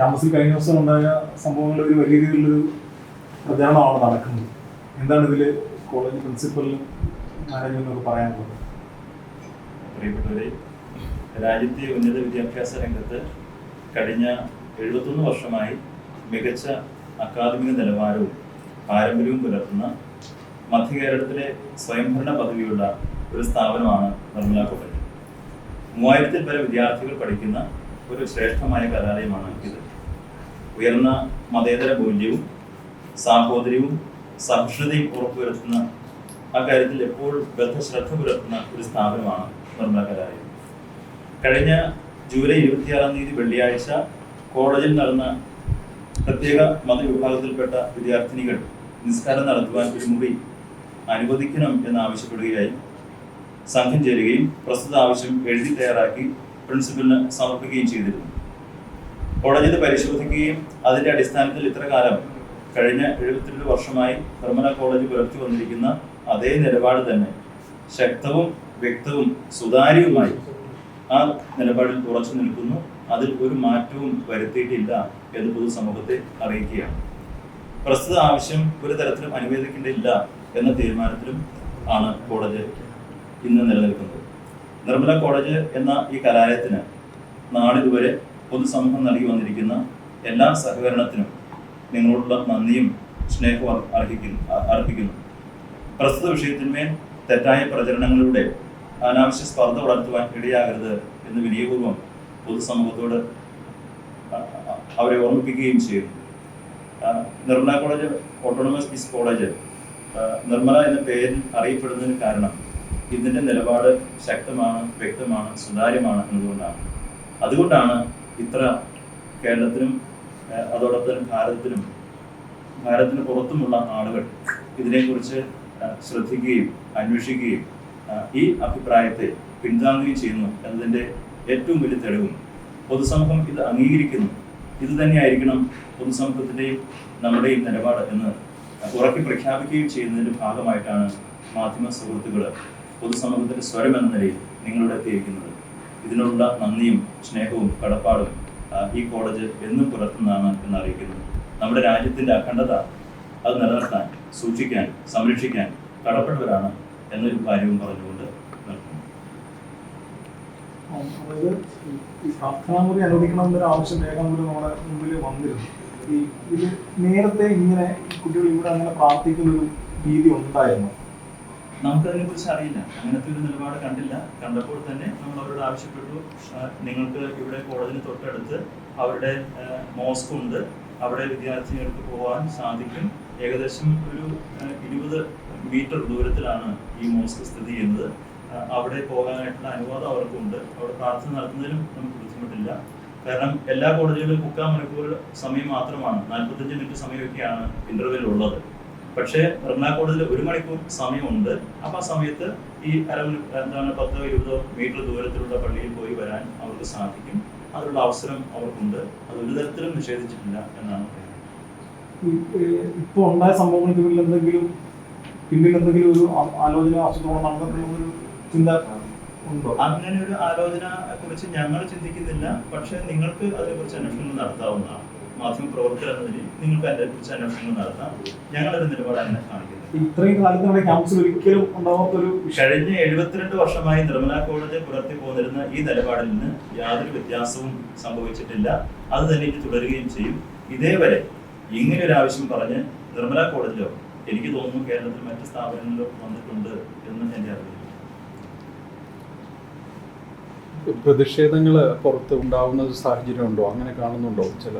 ക്യാമ്പസിൽ കഴിഞ്ഞ ദിവസം ഉണ്ടായ സംഭവങ്ങളിൽ ഒരു വലിയ രീതിയിലുള്ള പ്രചാരണമാണ് നടക്കുന്നത്. എന്താണ് ഇതിൽ കോളേജ് പ്രിൻസിപ്പലിനും മാനേജ്മെന്റിനൊക്കെ പറയാനുള്ളത് രാജ്യത്തെ ഉന്നത വിദ്യാഭ്യാസ രംഗത്ത് കഴിഞ്ഞ എഴുപത്തൊന്ന് വർഷമായി മികച്ച അക്കാദമിക നിലവാരവും പാരമ്പര്യവും പുലർത്തുന്ന മധ്യകേരളത്തിലെ സ്വയംഭരണ പദവിയുള്ള ഒരു സ്ഥാപനമാണ് നിർമ്മല കോളേജ്. മൂവായിരത്തിൽ പല വിദ്യാർത്ഥികൾ പഠിക്കുന്ന ഒരു ശ്രേഷ്ഠമായ കലാലയമാണ് ഇത്. ഉയർന്ന മതേതര മൂല്യവും സാഹോദര്യവും സഹിഷ്ണുതയും ഉറപ്പുവരുത്തുന്ന അക്കാര്യത്തിൽ എപ്പോഴും ബദ്ധശ്രദ്ധ പുലർത്തുന്ന ഒരു സ്ഥാപനമാണ് നിർമ്മല കലാലയം. കഴിഞ്ഞ ജൂലൈ ഇരുപത്തിയാറാം തീയതി വെള്ളിയാഴ്ച കോളേജിൽ നടന്ന പ്രത്യേക മതവിഭാഗത്തിൽപ്പെട്ട വിദ്യാർത്ഥിനികൾ നിസ്കാരം നടത്തുവാൻ ഒരു മുറി അനുവദിക്കണം എന്നാവശ്യപ്പെടുകയായി. സംഘം ചേരുകയും പ്രസ്തുത ആവശ്യം എഴുതി തയ്യാറാക്കി പ്രിൻസിപ്പലിന് സമർപ്പിക്കുകയും ചെയ്തിരുന്നു. ഇത് പരിശോധിക്കുകയും അതിന്റെ അടിസ്ഥാനത്തിൽ ഇത്ര കാലം കഴിഞ്ഞ എഴുപത്തിരണ്ട് വർഷമായി നിർമ്മല കോളേജ് പുലർത്തി വന്നിരിക്കുന്ന അതേ നിലപാട് തന്നെ. ശക്തവും വ്യക്തവും സുതാര്യവുമായി ആ നിലപാടിൽ ഉറച്ചു നിൽക്കുന്നു. അതിൽ ഒരു മാറ്റവും വരുത്തിയിട്ടില്ല എന്ന് പൊതുസമൂഹത്തെ അറിയിക്കുകയാണ്. പ്രസ്തുത ആവശ്യം ഒരു തരത്തിലും അനുവദിക്കേണ്ടില്ല എന്ന തീരുമാനത്തിലും ആണ് കോളേജ് ഇന്ന് നിലനിൽക്കുന്നത്. നിർമ്മല കോളേജ് എന്ന ഈ കലാലയത്തിന് നാളിതുവരെ പൊതുസമൂഹം നൽകി വന്നിരിക്കുന്ന എല്ലാ സഹകരണത്തിനും നിങ്ങളോടുള്ള നന്ദിയും സ്നേഹവും അർ- അർഹിക്കുന്നു അർപ്പിക്കുന്നു. പ്രസ്തുത വിഷയത്തിന്മേൽ തെറ്റായ പ്രചരണങ്ങളിലൂടെ അനാവശ്യ സ്പർദ്ധ വളർത്തുവാൻ ഇടയാകരുത് എന്ന് വിനയപൂർവം പൊതുസമൂഹത്തോട് അവരെ ഓർമ്മിപ്പിക്കുകയും ചെയ്യുന്നു. നിർമ്മല കോളേജ് ഓട്ടോണമസ് പീസ് കോളേജ് നിർമ്മല എന്ന പേരിൽ അറിയപ്പെടുന്നതിന് കാരണം ഇതിന്റെ നിലപാട് ശക്തമാണ് വ്യക്തമാണ് സുതാര്യമാണ് എന്നതുകൊണ്ടാണ്. അതുകൊണ്ടാണ് ഇത്ര കേരളത്തിനും അതോടൊപ്പം തന്നെ ഭാരതത്തിനും ഭാരതത്തിന് പുറത്തുമുള്ള ആളുകൾ ഇതിനെക്കുറിച്ച് ശ്രദ്ധിക്കുകയും അന്വേഷിക്കുകയും ഈ അഭിപ്രായത്തെ പിന്താങ്ങുകയും ചെയ്യുന്നു എന്നതിന്റെ ഏറ്റവും വലിയ തെളിവും പൊതുസമൂഹം ഇത് അംഗീകരിക്കുന്നു. ഇത് തന്നെയായിരിക്കണം പൊതുസമൂഹത്തിന്റെയും നമ്മുടെയും നിലപാട് എന്ന് ഉറക്കി പ്രഖ്യാപിക്കുകയും ചെയ്യുന്നതിന്റെ ഭാഗമായിട്ടാണ് മാധ്യമ സുഹൃത്തുക്കൾ പൊതുസമൂഹത്തിന്റെ സ്വരം എന്ന നിലയിൽ നിങ്ങളുടെ എത്തിയിരിക്കുന്നത്. ഇതിനുള്ള നന്ദിയും സ്നേഹവും കടപ്പാടും ഈ കോളേജ് എന്നും പുലർത്തുന്നതാണ് എന്ന് നമ്മുടെ രാജ്യത്തിന്റെ അഖണ്ഡത അത് നിലനിർത്താൻ സൂക്ഷിക്കാൻ സംരക്ഷിക്കാൻ കടപ്പെട്ടവരാണ് എന്നൊരു കാര്യവും പറഞ്ഞുകൊണ്ട് അതായത് ഈ- പ്രാർത്ഥനാമുറി ആവശ്യം രേഖാമൂലം നമ്മുടെ മുമ്പിൽ വന്നിരുന്നു. ഈ ഇത് നേരത്തെ ഇങ്ങനെ കുട്ടികൾ ഇവിടെ അങ്ങനെ പ്രാർത്ഥിക്കുന്നൊരു രീതി ഉണ്ടായിരുന്നു. നമുക്കതിനെ കുറിച്ച് അറിയില്ല. അങ്ങനത്തെ ഒരു നിലപാട് കണ്ടില്ല. കണ്ടപ്പോൾ തന്നെ നമ്മൾ അവരോട് ആവശ്യപ്പെട്ടു. നിങ്ങൾക്ക് ഇവിടെ കോളേജിന് തൊട്ടടുത്ത് അവരുടെ മോസ്ക് ഉണ്ട്. അവിടെ വിദ്യാർത്ഥികൾക്ക് പോകാൻ സാധിക്കും. ഏകദേശം ഒരു ഇരുപത് മീറ്റർ ദൂരത്തിലാണ് ഈ മോസ്ക് സ്ഥിതി ചെയ്യുന്നത്. അവിടെ പോകാനായിട്ടുള്ള അനുവാദം അവർക്കുണ്ട്. അവിടെ പ്രാർത്ഥന നടത്തുന്നതിലും നമുക്ക് ബുദ്ധിമുട്ടില്ല. കാരണം എല്ലാ കോളേജുകളിലും മുക്കാൽ മണിക്കൂർ സമയം മാത്രമാണ്. നാൽപ്പത്തഞ്ച് മിനിറ്റ് സമയമൊക്കെയാണ് ഇന്റർവെൽ ഉള്ളത്. പക്ഷേ കോളേജിൽ ഒരു മണിക്കൂർ സമയമുണ്ട്. അപ്പൊ ആ സമയത്ത് ഈ അരമണി എന്താണ് പത്തോ ഇരുപതോ മീറ്റർ ദൂരത്തിലുള്ള പള്ളിയിൽ പോയി വരാൻ അവർക്ക് സാധിക്കും. അതിനുള്ള അവസരം അവർക്കുണ്ട്. അത് ഒരു തരത്തിലും നിഷേധിച്ചിട്ടില്ല എന്നാണ് ഇപ്പോൾ ഉണ്ടായ സംഭവങ്ങൾക്ക് പിന്നിൽ എന്തെങ്കിലും പിന്നിൽ എന്തെങ്കിലും ഒരു ആലോചന ആസൂത്രണം നടന്നിട്ടുള്ള ഒരു ചിന്ത ഉണ്ടോ? അങ്ങനെ ഒരു ആലോചന കുറിച്ച് ഞങ്ങൾ ചിന്തിക്കുന്നില്ല. പക്ഷെ നിങ്ങൾക്ക് അതിനെക്കുറിച്ച് അന്വേഷണങ്ങൾ നടത്താവുന്നതാണ്. മാധ്യമ പ്രവർത്തകർ എന്ന നിലയിൽ നിങ്ങൾക്ക് അതിനെക്കുറിച്ച് അന്വേഷണങ്ങൾ നടത്താം. ഞങ്ങളൊരു നിലപാട് കാണിക്കുന്നത്. ഇത്രയും കാലത്ത് നമ്മുടെ ക്യാമ്പസിൽ ഒരിക്കലും ഉണ്ടാവാത്തൊരു കഴിഞ്ഞ എഴുപത്തിരണ്ട് വർഷമായി നിർമ്മല കോളേജ് പുലർത്തി പോന്നിരുന്ന ഈ നിലപാടിൽ നിന്ന് യാതൊരു വ്യത്യാസവും സംഭവിച്ചിട്ടില്ല. അത് തന്നെ ഇനി തുടരുകയും ചെയ്യും. ഇതേവരെ ഇങ്ങനെ ഒരു ആവശ്യം പറഞ്ഞ് നിർമ്മല കോളേജിലോ എനിക്ക് തോന്നുന്നു കേരളത്തിൽ മറ്റു സ്ഥാപനങ്ങളിലോ വന്നിട്ടുണ്ട് എന്ന് എന്റെ അറിവില്ല പ്രതിഷേധങ്ങൾ പുറത്ത് ഉണ്ടാവുന്ന സാഹചര്യം ഉണ്ടോ അങ്ങനെ കാണുന്നുണ്ടോ ചില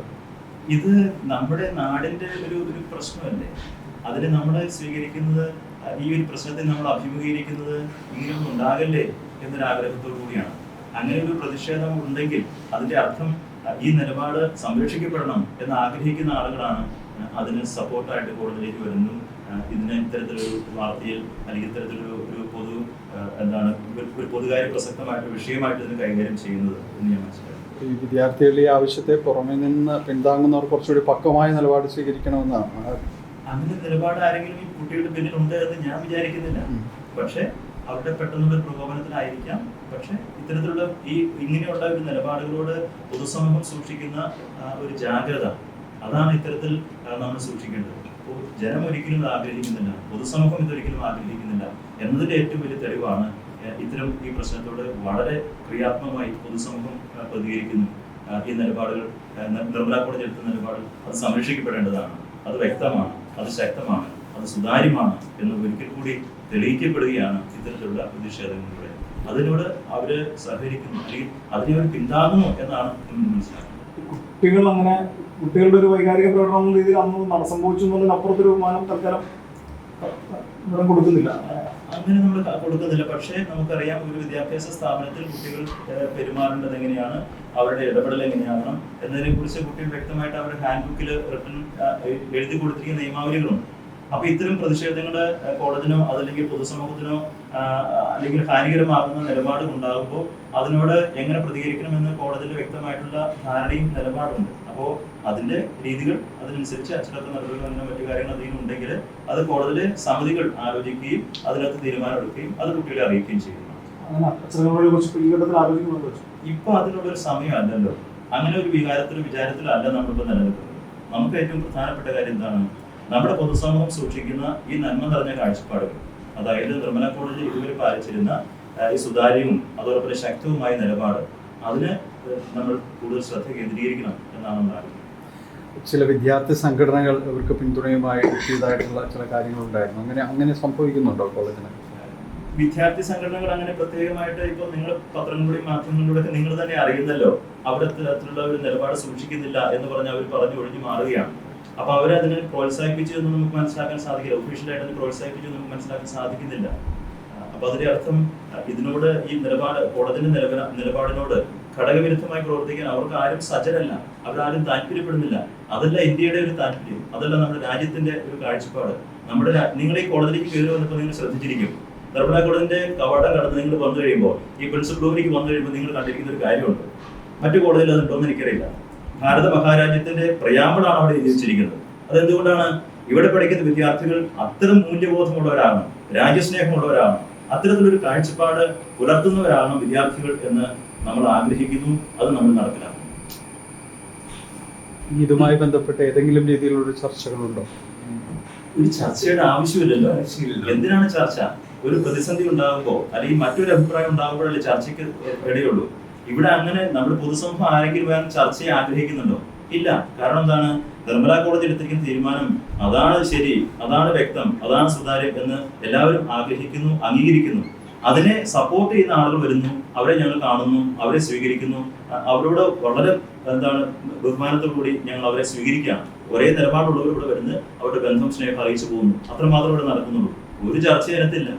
ഇത് നമ്മുടെ നാടിന്റെ ഒരു ഒരു പ്രശ്നമല്ലേ? അതിന് നമ്മൾ സ്വീകരിക്കുന്നത് ഈ ഒരു പ്രശ്നത്തെ നമ്മൾ അഭിമുഖീകരിക്കുന്നത് ഇങ്ങനെയൊന്നും ഉണ്ടാകല്ലേ എന്നൊരു ആഗ്രഹത്തോടു കൂടിയാണ്. അങ്ങനെ ഒരു പ്രതിഷേധം ഉണ്ടെങ്കിൽ അതിന്റെ അർത്ഥം ഈ നിലപാട് സംരക്ഷിക്കപ്പെടണം എന്ന് ആഗ്രഹിക്കുന്ന ആളുകളാണ് അതിന് സപ്പോർട്ടായിട്ട് കോടതിയിലേക്ക് വരുന്നു. ഇതിന് ഇത്തരത്തിലൊരു വാർത്തയിൽ അല്ലെങ്കിൽ ഇത്തരത്തിലൊരു ഒരു പൊതു എന്താണ് ഒരു- പൊതുകാര്യ പ്രസക്തമായിട്ട് വിഷയമായിട്ട് ഇതിന് കൈകാര്യം ചെയ്യുന്നത് എന്ന് ഞാൻ മനസ്സിലാക്കുന്നു. ഈ വിദ്യാർത്ഥികളുടെ ഈ ആവശ്യത്തെ പുറമെ നിന്ന് പിന്താങ്ങുന്നവർ കുറച്ചുകൂടി പക്വമായ നിലപാട് സ്വീകരിക്കണമെന്നാണ്. അങ്ങനെ നിലപാട് ആരെങ്കിലും ഈ കുട്ടികളുടെ പിന്നിലുണ്ട് എന്ന് ഞാൻ വിചാരിക്കുന്നില്ല. പക്ഷേ അവരുടെ പെട്ടെന്നുള്ള പ്രകോപനത്തിലായിരിക്കാം. പക്ഷെ ഇത്തരത്തിലുള്ള ഈ ഇങ്ങനെയുള്ള ഒരു നിലപാടുകളോട് പൊതുസമൂഹം സൂക്ഷിക്കുന്ന ഒരു ജാഗ്രത അതാണ് ഇത്തരത്തിൽ നമ്മൾ സൂക്ഷിക്കേണ്ടത്. ജനം ഒരിക്കലും ഇത് ആഗ്രഹിക്കുന്നില്ല. പൊതുസമൂഹം ഇതൊരിക്കലും ആഗ്രഹിക്കുന്നില്ല. എന്നതിന്റെ ഏറ്റവും വലിയ തെളിവാണ് ഇത്തരം ഈ പ്രശ്നത്തോട് വളരെ ക്രിയാത്മകമായി പൊതുസമൂഹം പ്രതികരിക്കുന്നു. ഈ നിലപാടുകൾ നിർമ്മല കോടതി എടുത്ത നിലപാടുകൾ അത് സംരക്ഷിക്കപ്പെടേണ്ടതാണ്. അത് വ്യക്തമാണ് അത് ശക്തമാണ് അത് സുതാര്യമാണ് എന്ന് ഒരിക്കൽ കൂടി തെളിയിക്കപ്പെടുകയാണ് ഇത്തരത്തിലുള്ള പ്രതിഷേധങ്ങളിലൂടെ. അതിനോട് അവർ സഹകരിക്കുന്നു അല്ലെങ്കിൽ അതിനെ അവർ പിന്താങ്ങുന്നു എന്നാണ് കുട്ടികൾ അങ്ങനെ കുട്ടികളുടെ ഒരു വൈകാരിക പ്രകടനം രീതിയിൽ അന്ന് നടസംഭവിച്ചു എന്നുള്ളതിനപ്പുറത്തൊരു മാനം തൽക്കാലം കൊടുക്കുന്നില്ല. അങ്ങനെ നമ്മൾ കൊടുക്കുന്നില്ല. പക്ഷേ നമുക്കറിയാം ഒരു വിദ്യാഭ്യാസ സ്ഥാപനത്തിൽ കുട്ടികൾ പെരുമാറേണ്ടത് എങ്ങനെയാണ്? അവരുടെ ഇടപെടൽ എങ്ങനെയാണ് എന്നതിനെ കുറിച്ച് കുട്ടികൾ വ്യക്തമായിട്ട് അവരുടെ ഹാൻഡ് ബുക്കിൽ റിട്ടൺ എഴുതി കൊടുത്തിരിക്കുന്ന നിയമാവലികളുണ്ട്. അപ്പൊ ഇത്തരം പ്രതിഷേധങ്ങൾ ഏഹ്, കോടതിനോ അതല്ലെങ്കിൽ പൊതുസമൂഹത്തിനോ അല്ലെങ്കിൽ ഹാനികരമാകുന്ന നിലപാടും ഉണ്ടാകുമ്പോൾ അതിനോട് എങ്ങനെ പ്രതികരിക്കണമെന്ന് കോടതിയിൽ വ്യക്തമായിട്ടുള്ള ധാരണയും നിലപാടുണ്ട് അപ്പോൾ അതിന്റെ രീതികൾ അതിനനുസരിച്ച് അച്ചടക്ക നടപടികൾ മറ്റു കാര്യങ്ങൾ അതിൽ ഉണ്ടെങ്കിൽ അത് കോടതിയിലെ സമിതികൾ ആലോചിക്കുകയും അതിനകത്ത് തീരുമാനം എടുക്കുകയും അത് കുട്ടികളെ അറിയിക്കുകയും കുറിച്ച് ഇപ്പൊ അതിനുള്ള ഒരു സമയമല്ലല്ലോ. അങ്ങനെ ഒരു വികാരത്തിലും വിചാരത്തിലല്ല നമ്മളിപ്പോ നിലനിൽക്കുന്നത്. നമുക്ക് ഏറ്റവും പ്രധാനപ്പെട്ട കാര്യം എന്താണ്? നമ്മുടെ പൊതുസമൂഹം സൂക്ഷിക്കുന്ന ഈ നന്മ നിറഞ്ഞ കാഴ്ചപ്പാടുകൾ. അതായത് നിർമ്മല കോടതി ഇതുവരെ പാലിച്ചിരുന്ന ഈ സുതാര്യവും അതോടൊപ്പം ശക്തവുമായ നിലപാട് അതിന് നമ്മൾ കൂടുതൽ ശ്രദ്ധ കേന്ദ്രീകരിക്കണം എന്നാണ് നമ്മൾ ആഗ്രഹിക്കുന്നത്. ചില വിദ്യാർത്ഥി സംഘടനകൾ ഇവർക്ക് പിന്തുണയുമായി എത്തിയതായിട്ടുള്ള ചില കാര്യങ്ങളുണ്ടായിരുന്നു. അങ്ങനെ അങ്ങനെ സംഭവിക്കുന്നുണ്ടോ കോളേജിന്? വിദ്യാർത്ഥി സംഘടനകൾ അങ്ങനെ പ്രത്യേകമായിട്ട് ഇപ്പൊ നിങ്ങൾ പത്രങ്ങളിലൂടെയും മാധ്യമങ്ങളിലൂടെ നിങ്ങൾ തന്നെ അറിയുന്നല്ലോ അവിടെ തരത്തിലുള്ള ഒരു നിലപാട് സൂക്ഷിക്കുന്നില്ല എന്ന് പറഞ്ഞ് അവർ പറഞ്ഞു ഒഴിഞ്ഞു മാറുകയാണ്. അപ്പൊ അവരതിനെ പ്രോത്സാഹിപ്പിച്ചു എന്ന് നമുക്ക് മനസ്സിലാക്കാൻ സാധിക്കില്ല. ഒഫീഷ്യലായിട്ട് അതിനെ പ്രോത്സാഹിപ്പിച്ചു എന്ന് നമുക്ക് മനസ്സിലാക്കാൻ സാധിക്കുന്നില്ല. അപ്പൊ അതിന്റെ അർത്ഥം ഇതിനോട് ഈ നിലപാട് കോടതിന്റെ നിലവ നിലപാടിനോട് ഘടകവിരുദ്ധമായി പ്രവർത്തിക്കാൻ അവർക്ക് ആരും സജ്ജരല്ല. അവരാരും താല്പര്യപ്പെടുന്നില്ല. അതല്ല ഇന്ത്യയുടെ ഒരു താല്പര്യം. അതല്ല നമ്മുടെ രാജ്യത്തിന്റെ ഒരു കാഴ്ചപ്പാട്. നമ്മുടെ നിങ്ങൾ ഈ കോടതിയിലേക്ക് കയറി വന്നപ്പോൾ നിങ്ങൾ ശ്രദ്ധിച്ചിരിക്കും. നിർമ്മല കോടതിന്റെ കവാടം കടന്ന് നിങ്ങൾ വന്നു കഴിയുമ്പോൾ ഈ പ്രിൻസിപ്പൾ റൂമിലേക്ക് വന്നു കഴിയുമ്പോൾ നിങ്ങൾ കണ്ടിരിക്കുന്ന ഒരു കാര്യമുണ്ട്. മറ്റു കോടതിയിൽ അതുണ്ടോ എന്ന് എനിക്കറിയില്ല. ഭാരത മഹാരാജ്യത്തിന്റെ പ്രയാമ്പളാണ് അവിടെ എഴുതി വെച്ചിരിക്കുന്നത് അതെന്തുകൊണ്ടാണ്? ഇവിടെ പഠിക്കുന്ന വിദ്യാർത്ഥികൾ അത്തരം മൂല്യബോധമുള്ളവരാണ് രാജ്യസ്നേഹമുള്ളവരാണ് അത്തരത്തിലൊരു കാഴ്ചപ്പാട് പുലർത്തുന്നവരാണ് വിദ്യാർത്ഥികൾ എന്ന് നമ്മൾ ആഗ്രഹിക്കുന്നു അത് നമ്മൾ നടപ്പിലാക്കുന്നു. ഇതുമായി ബന്ധപ്പെട്ട് ഏതെങ്കിലും രീതിയിലുള്ള ചർച്ചകളുണ്ടോ? ഒരു ചർച്ചയുടെ ആവശ്യമില്ലല്ലോ. എന്തിനാണ് ചർച്ച? ഒരു പ്രതിസന്ധി ഉണ്ടാകുമ്പോൾ അല്ലെങ്കിൽ മറ്റൊരു അഭിപ്രായം ഉണ്ടാകുമ്പോഴല്ലേ ചർച്ചയ്ക്ക് ഇടയുള്ളൂ ഇവിടെ അങ്ങനെ നമ്മുടെ പൊതുസമൂഹം ആരെങ്കിലും വേറെ ചർച്ചയെ ആഗ്രഹിക്കുന്നുണ്ടോ? ഇല്ല. കാരണം എന്താണ്? നിർമ്മല കോടതി എടുത്തിരിക്കുന്ന തീരുമാനം അതാണ് ശരി അതാണ് വ്യക്തം അതാണ് സുതാര്യം എന്ന് എല്ലാവരും ആഗ്രഹിക്കുന്നു അംഗീകരിക്കുന്നു. അതിനെ സപ്പോർട്ട് ചെയ്യുന്ന ആളുകൾ വരുന്നു അവരെ ഞങ്ങൾ കാണുന്നു അവരെ സ്വീകരിക്കുന്നു. അവരോട് വളരെ എന്താണ് ബഹുമാനത്തോടുകൂടി ഞങ്ങൾ അവരെ സ്വീകരിക്കുകയാണ്. ഒരേ നിലപാടുള്ളവർ ഇവിടെ വരുന്ന് അവരുടെ ബന്ധം സ്നേഹം അറിയിച്ചു പോകുന്നു. അത്രമാത്രം ഇവിടെ നടക്കുന്നുള്ളൂ. ഒരു ചർച്ച അതിനകത്തില്ല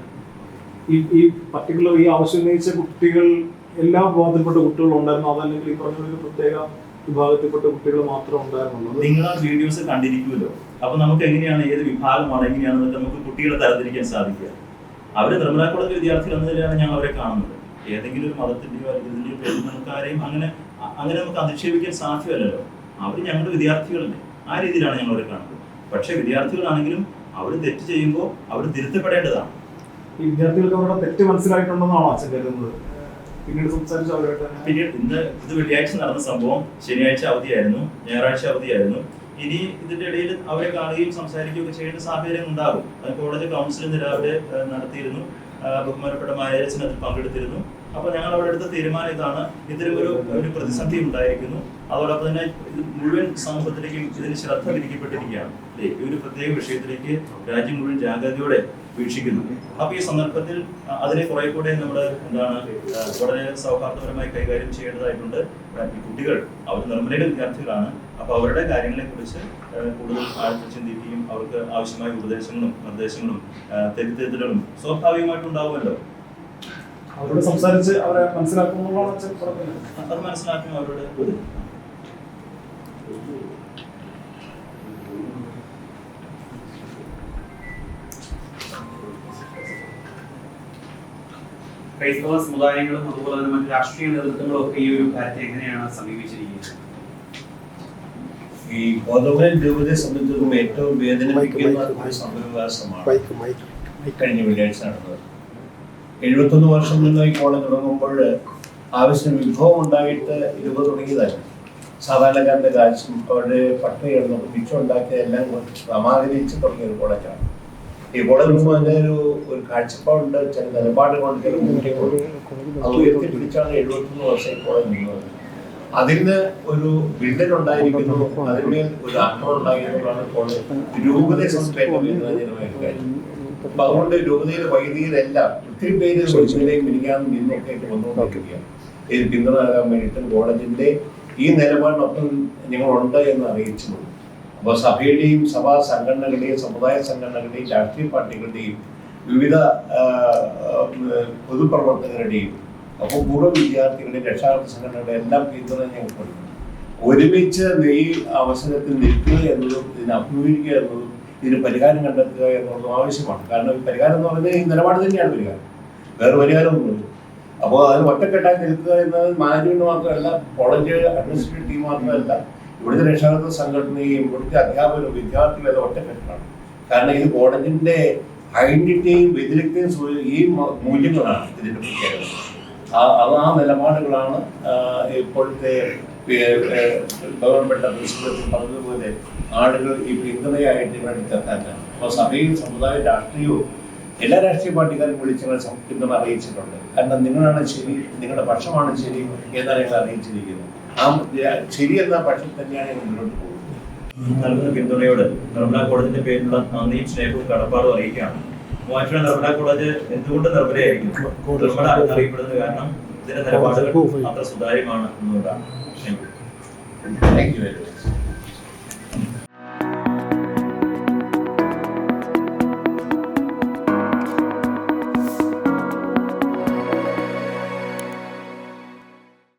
ഈ ഈ പർട്ടിക്കുലർ ഈ ആവശ്യം ഉന്നയിച്ച കുട്ടികൾ എല്ലാ വിഭാഗത്തിൽപ്പെട്ട കുട്ടികളും ഉണ്ടായിരുന്നു. അതല്ലെങ്കിൽ ഈ പറഞ്ഞ ഒരു പ്രത്യേക വിഭാഗത്തിൽപ്പെട്ട കുട്ടികൾ മാത്രം ഉണ്ടായിരുന്നുള്ളൂ. നിങ്ങൾ ആ വീഡിയോസ് കണ്ടിരിക്കുമല്ലോ. അപ്പൊ നമുക്ക് എങ്ങനെയാണ് ഏത് വിഭാഗമാണ് എങ്ങനെയാണെന്ന് നമുക്ക് കുട്ടികളെ തരംതിരിക്കാൻ സാധിക്കുക. അവർ നിർമ്മല കോളേജ് വിദ്യാർത്ഥികൾ എന്ന നിലയാണ് ഞങ്ങൾ അവരെ കാണുന്നത്. ഏതെങ്കിലും ഒരു മതത്തിന്റെയോ അല്ലെങ്കിൽ പേരിൽ അങ്ങനെ അങ്ങനെ നമുക്ക് അധിക്ഷേപിക്കാൻ സാധ്യമല്ലല്ലോ. അവർ ഞങ്ങളുടെ വിദ്യാർത്ഥികളല്ലേ. ആ രീതിയിലാണ് ഞങ്ങൾ അവരെ കാണുന്നത്. പക്ഷേ വിദ്യാർത്ഥികളാണെങ്കിലും അവർ തെറ്റ് ചെയ്യുമ്പോൾ അവർ തിരുത്തപ്പെടേണ്ടതാണ്. ഈ വിദ്യാർത്ഥികൾക്ക് അവരുടെ തെറ്റ് മനസ്സിലായിട്ടുണ്ടെന്നാണോ അച്ഛൻ കരുതുന്നത്? പിന്നീട് സംസാരിച്ചു അവരായിട്ട് തന്നെ. പിന്നീട് ഇന്ന് ഇത് വെള്ളിയാഴ്ച നടന്ന സംഭവം ശനിയാഴ്ച അവധിയായിരുന്നു ഞായറാഴ്ച അവധിയായിരുന്നു. ഇനി ഇതിന്റെ ഇടയിൽ അവരെ കാണുകയും സംസാരിക്കുകയും ഒക്കെ ചെയ്യേണ്ട സാഹചര്യം ഉണ്ടാകും. അത് കോളേജ് കൗൺസിൽ രാവിലെ നടത്തിയിരുന്നു. ബഹുമാനപ്പെട്ട മായാരച്ചൻ അതിൽ പങ്കെടുത്തിരുന്നു. അപ്പൊ ഞങ്ങൾ അവിടെ എടുത്ത തീരുമാനം ഇതാണ്. ഇത്തരം ഒരു ഒരു പ്രതിസന്ധി ഉണ്ടായിരിക്കുന്നു. അതോടൊപ്പം തന്നെ മുഴുവൻ സമൂഹത്തിലേക്കും ഇതിന് ശ്രദ്ധ തിരിക്കപ്പെട്ടിരിക്കുകയാണ്. അല്ലേ? ഈ ഒരു പ്രത്യേക വിഷയത്തിലേക്ക് രാജ്യം മുഴുവൻ ജാഗ്രതയോടെ വീക്ഷിക്കുന്നു. അപ്പൊ ഈ സന്ദർഭത്തിൽ അതിനെ കുറെ കൂടെ നമ്മൾ എന്താണ് വളരെ സൗഹാർദ്ദപരമായി കൈകാര്യം ചെയ്യേണ്ടതായിട്ടുണ്ട്. കുട്ടികൾ അവർ നിർമ്മലയുടെ വിദ്യാർത്ഥികളാണ്. അപ്പൊ അവരുടെ കാര്യങ്ങളെ കുറിച്ച് കൂടുതൽ ആഴത്തിൽ ചിന്തിക്കുകയും അവർക്ക് ആവശ്യമായ ഉപദേശങ്ങളും നിർദ്ദേശങ്ങളും തെറ്റിദ്ധരിതലുകളും സ്വാഭാവികമായിട്ടുണ്ടാവുമല്ലോ അവരോട് സംസാരിച്ച് അവരെ മനസ്സിലാക്കുന്നുള്ള അച്ഛൻ പറഞ്ഞത്. അവർ മനസ്സിലാക്കും അവരോട്. ക്രൈസ്തവ സമുദായങ്ങളും അതുപോലെ തന്നെ മറ്റ് രാഷ്ട്രീയ നേതൃത്വങ്ങളും ഒക്കെ ഈ ഒരു കാര്യത്തെ എങ്ങനെയാണ് സമീപിച്ചിരിക്കുന്നത്? ഈ ഗോതമ്പൻ രൂപതയെ സംബന്ധിച്ചിടത്തോളം ഏറ്റവും വേദനിപ്പിക്കുന്ന ഒരു സംഭവവികാസമാണ് കഴിഞ്ഞ വെള്ളിയാഴ്ച നടന്നത്. എഴുപത്തൊന്ന് വർഷം നിന്ന് ഈ കോളേജ് തുടങ്ങുമ്പോൾ ആവശ്യത്തിന് വിഭവം ഉണ്ടായിട്ട് ഇരുപത് തുടങ്ങിയതല്ല സാധാരണക്കാരന്റെ കാഴ്ചയും അവരുടെ കിടന്നപ്പോൾ മിച്ചം ഉണ്ടാക്കിയ എല്ലാം സമാഹരിച്ച് തുടങ്ങിയ ഒരു കോളേജാണ് ഈ കോളേജ് മുമ്പ് അതിന്റെ ഒരു ഒരു കാഴ്ചപ്പാടുണ്ട് ചില നിലപാടുകളുണ്ട് ചില മൂല്യങ്ങളുണ്ട് അത് ഉയർത്തിപ്പിടിച്ചാണ് എഴുപത്തൊന്ന് വർഷം കോളേജ് നിന്നത്. അതിന് ഒരു വിള്ളൽ ഉണ്ടായിരിക്കുന്നു അതിന്മേൽ ഒരു ആക്രമണം ഉണ്ടായിരുന്നതാണ് കോളേജ് രൂപതയെ അപ്പൊ അതുകൊണ്ട് രൂപതയിലെ വൈദികരെല്ലാം ഒത്തിരി പേര് വൈദ്യുതിയിലേക്ക് പിരിക്കാനും നിന്നൊക്കെ ആയിട്ട് വന്നുകൊണ്ടിരിക്കുകയാണ്. ഇത് പിന്തുണ വേണ്ടിയിട്ട് കോളേജിന്റെ ഈ നിലപാടിനൊപ്പം ഞങ്ങളുണ്ട് എന്ന് അറിയിച്ചിട്ടുണ്ട്. അപ്പോൾ സഭയുടെയും സഭാ സംഘടനകളുടെയും സമുദായ സംഘടനകളുടെയും രാഷ്ട്രീയ പാർട്ടികളുടെയും വിവിധ പൊതുപ്രവർത്തകരുടെയും അപ്പോൾ പൂർവ വിദ്യാർത്ഥികളുടെയും രക്ഷാകർത്ത സംഘടനകളുടെ എല്ലാം പിന്തുണ ഞങ്ങൾക്കുണ്ട്. ഒരുമിച്ച് ഈ അവസരത്തിൽ നിൽക്കുക എന്നതും ഇതിനെ അഭിമുഖീകരിക്കുക എന്നതും ഇതിന് പരിഹാരം കണ്ടെത്തുക എന്നുള്ളതും ആവശ്യമാണ്. കാരണം ഈ പരിഹാരം എന്ന് പറയുന്നത് ഈ നിലപാട് തന്നെയാണ് പരിഹാരം. വേറെ പരിഹാരമൊന്നുമില്ല. അപ്പോൾ അതിന് ഒറ്റക്കെട്ടായി നിൽക്കുക എന്നത് മാനേജ്മെന്റ് മാത്രമല്ല കോളേജ് അഡ്മിനിസ്ട്രേറ്റീവ് ടീം മാത്രമല്ല ഇവിടുത്തെ രക്ഷാകർത്ത സംഘടനയും ഇവിടുത്തെ അധ്യാപകരും വിദ്യാർത്ഥികളും ഒറ്റക്കെട്ടാണ്. കാരണം ഇത് കോളേജിന്റെ ഐഡന്റിറ്റിയും വ്യതിരിക്തയും ഈ മൂല്യങ്ങളാണ് ഇതിന്റെ പ്രത്യേകത. ആ നിലപാടുകളാണ് ഇപ്പോഴത്തെ ഗവൺമെന്റ് പ്രിൻസിപ്പൽ പറഞ്ഞതുപോലെ ആളുകൾ ഈ പിന്തുണയായിട്ട് ഇവിടെ എത്താനാണ് അപ്പോൾ സഭയും സമുദായവും രാഷ്ട്രീയവും എല്ലാ രാഷ്ട്രീയ പാർട്ടിക്കാരും വിളിച്ച് ഞങ്ങൾ പിന്തുണ അറിയിച്ചിട്ടുണ്ട്. കാരണം നിങ്ങളാണ് ശരി നിങ്ങളുടെ പക്ഷമാണ് ശരി എന്നാണ് ഞങ്ങൾ അറിയിച്ചിരിക്കുന്നത്. ആ ശരി എന്ന പക്ഷം തന്നെയാണ് ഞങ്ങൾ മുന്നോട്ട് പോകുന്നത്. നൽകുന്ന പിന്തുണയോട് നിർമ്മല കോളേജിന്റെ പേരിലുള്ള നന്ദിയും സ്നേഹവും കടപ്പാടും അറിയിക്കുകയാണ്. മൂവാറ്റുപുഴ നിർമ്മല കോളേജ് എന്തുകൊണ്ട് നിർമ്മലയായിരിക്കും നിർമ്മല അറിയപ്പെടുന്നത് കാരണം ഇതിന്റെ നിലപാടുകൾ അത്ര സുതാര്യമാണ് എന്നുകൊണ്ടാണ് Thank you, Edwards.